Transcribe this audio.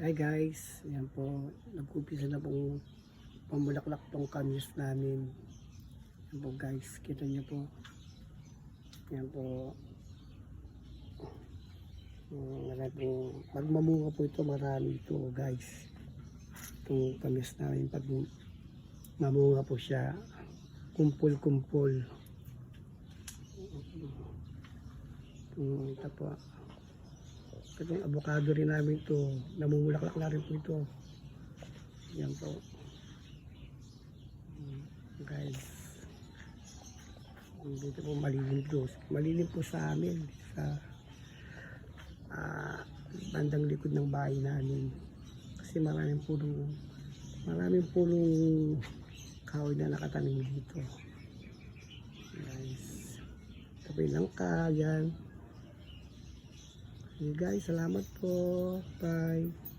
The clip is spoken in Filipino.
Hi guys, yan po, nag-upisa na pong pamulaklak tong kamis namin. Yan po guys, kita niyo po. Yan po. Marami po, pag mamunga po ito, marami ito guys. Itong kamis namin, pag mamunga po siya, kumpul-kumpul. Um, ito po. Itong avocado rin namin ito. Namumulaklak na rin po ito. Yan po. Mm, Guys. Dito po malilim po. Malilim po sa amin. Sa ah, bandang likod ng bahay namin. Kasi maraming pulong maraming pulong kahoy na nakatanim dito. Guys. Tabi lang ka yan. Okay guys, salamat po. Bye.